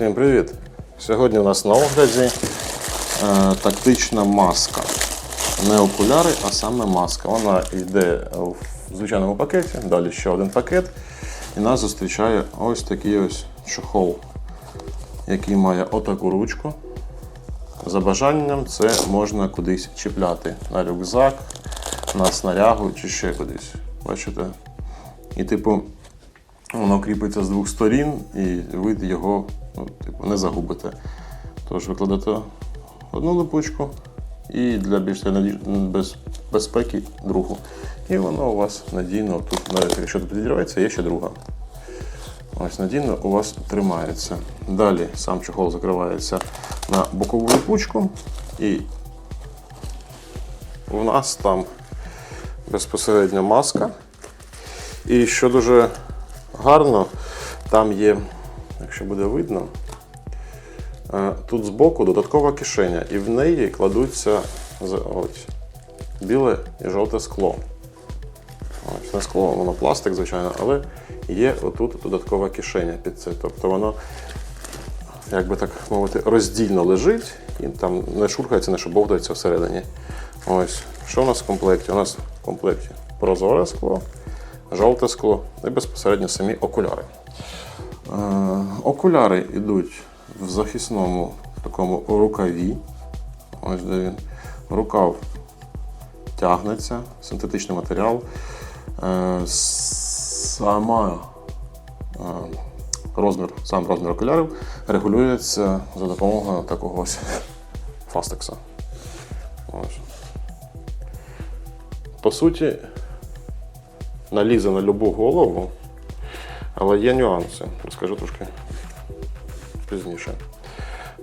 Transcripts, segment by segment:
Всім привіт! Сьогодні у нас на огляді е, тактична маска. Не окуляри, а саме маска. Вона йде в звичайному пакеті, далі ще один пакет. І нас зустрічає ось такий ось чохол, який має отаку ручку. За бажанням це можна кудись чіпляти на рюкзак, на снарягу чи ще кудись. Бачите? І типу, воно кріпиться з двох сторін, і ви його ну, типу, не загубите. Тож викладете одну липучку і для більш безпеки другу. І воно у вас надійно тут, навіть якщо тут підірветься, є ще друга. Ось надійно у вас тримається. Далі сам чохол закривається на бокову липучку, і у нас там безпосередньо маска. І що дуже гарно, там є, якщо буде видно, е, тут збоку додаткова кишеня, і в неї кладуться ось, біле і жовте скло. Ось не скло, воно пластик, звичайно, але є отут додаткова кишеня під це. Тобто воно, як би так мовити, роздільно лежить і там не шурхається, не шобовдається всередині. Ось. Що у нас в комплекті? У нас в комплекті прозоре скло, жовте скло і безпосередньо самі окуляри. Е, окуляри йдуть в захисному такому рукаві. Ось де він. Рукав тягнеться, синтетичний матеріал. Е, сама е, розмір, сам розмір окулярів регулюється за допомогою такого ось фастекса. Ось. По суті, налізе на любу голову, але є нюанси. Розкажу трошки пізніше.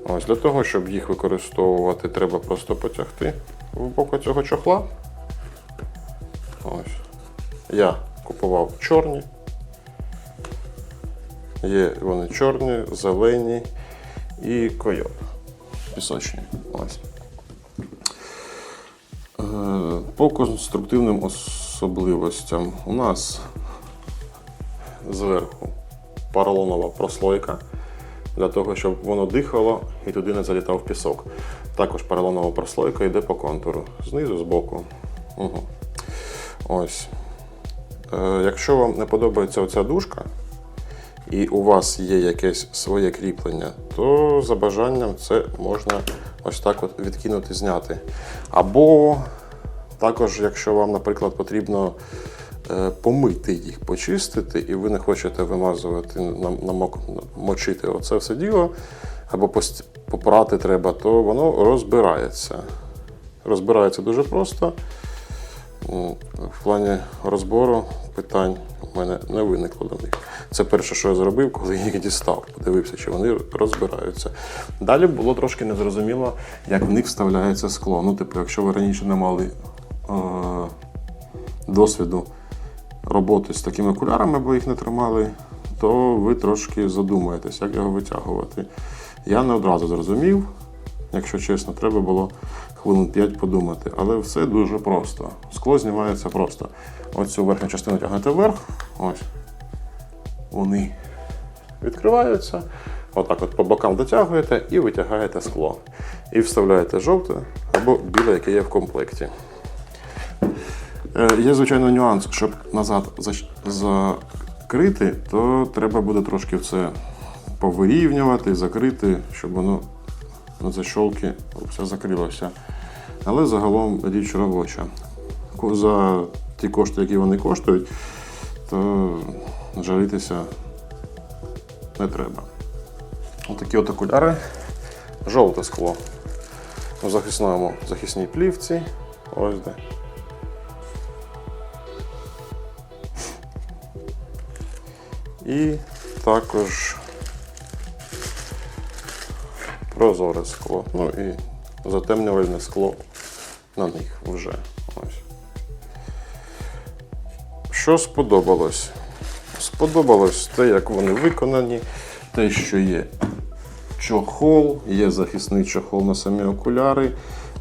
Ось для того, щоб їх використовувати, треба просто потягти в боку цього чохла. Ось. Я купував чорні. Є вони чорні, зелені і койот. Пісочні. Ось. Е, По конструктивним особливостям у нас зверху поролонова прослойка для того, щоб воно дихало і туди не залітав пісок. Також поролонова прослойка йде по контуру. Знизу, збоку. Угу. Ось. Е, якщо вам не подобається оця дужка, і у вас є якесь своє кріплення, то за бажанням це можна ось так от відкинути, зняти. Або також, якщо вам, наприклад, потрібно е, помити їх, почистити, і ви не хочете вимазувати, нам- намок, мочити оце все діло, або попрати треба, то воно розбирається. Розбирається дуже просто. В плані розбору питань у мене не виникло до них. Це перше, що я зробив, коли їх дістав. Подивився, чи вони розбираються. Далі було трошки незрозуміло, як в них вставляється скло. Ну, типу, якщо ви раніше не мали досвіду роботи з такими окулярами, бо їх не тримали, то ви трошки задумаєтесь, як його витягувати. Я не одразу зрозумів, якщо чесно, треба було хвилин 5 подумати. Але все дуже просто. Скло знімається просто. Ось цю верхню частину тягнете вверх, ось. Вони відкриваються. Отак от по бокам дотягуєте і витягаєте скло. І вставляєте жовте або біле, яке є в комплекті. Е, Є, звичайно, нюанс, щоб назад закрити, то треба буде трошки це повирівнювати, закрити, щоб воно на защолки все закрилося. Але загалом річ робоча. За ті кошти, які вони коштують, то жалітися не треба. Отакі от окуляри. Жовте скло. У захисному захисній плівці. Ось де. І також прозоре скло. Ну і затемнювальне скло на них вже. Ось. Що сподобалось? Сподобалось те, як вони виконані, те, що є чохол, є захисний чохол на самі окуляри,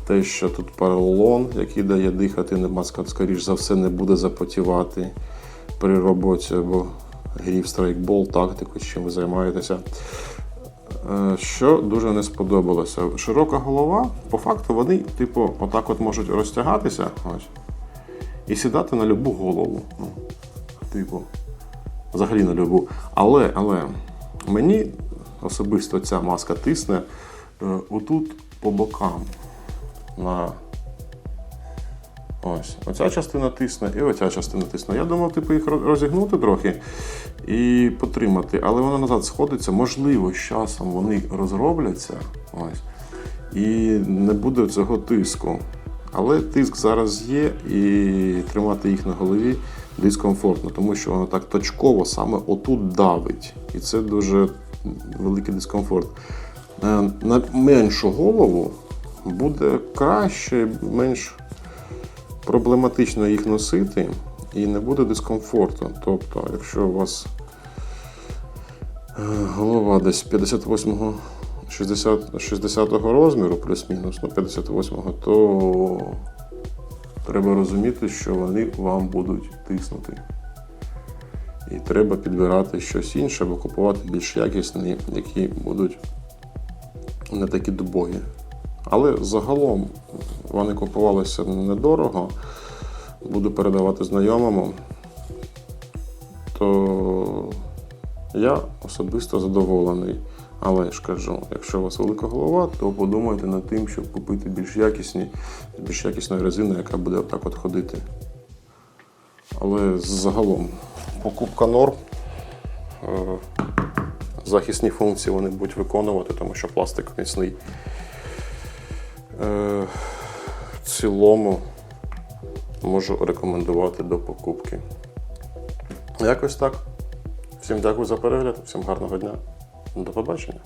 те, що тут поролон, який дає дихати, маска, скоріш за все, не буде запотівати при роботі або грі в страйкбол, тактику, чим ви займаєтеся. Е, Що дуже не сподобалося. Широка голова, по факту, вони, типу, отак от можуть розтягатися ось, і сідати на любу голову. Ну, типу, взагалі на любу. Але, але мені особисто ця маска тисне е, отут по бокам. На Ось, оця частина тисне і оця частина тисне. Я думав, типу, їх розігнути трохи і потримати, але воно назад сходиться. Можливо, з часом вони розробляться. Ось, і не буде цього тиску. Але тиск зараз є, і тримати їх на голові дискомфортно, тому що воно так точково саме отут давить. І це дуже великий дискомфорт. Е, На меншу голову буде краще, менш проблематично їх носити і не буде дискомфорту. Тобто, якщо у вас е, голова десь 58-го 60, 60-го розміру, плюс-мінус, ну 58-го, то треба розуміти, що вони вам будуть тиснути. І треба підбирати щось інше або купувати більш якісні, які будуть не такі дубові. Але загалом вони купувалися недорого. Буду передавати знайомому. То я особисто задоволений. Але ж кажу, якщо у вас велика голова, то подумайте над тим, щоб купити більш якісні, більш якісною резиною, яка буде отак от ходити. Але загалом покупка норм. Е, Захисні функції вони будуть виконувати, тому що пластик міцний. Е, В цілому можу рекомендувати до покупки. Якось так. Всім дякую за перегляд, всім гарного дня. До побачення.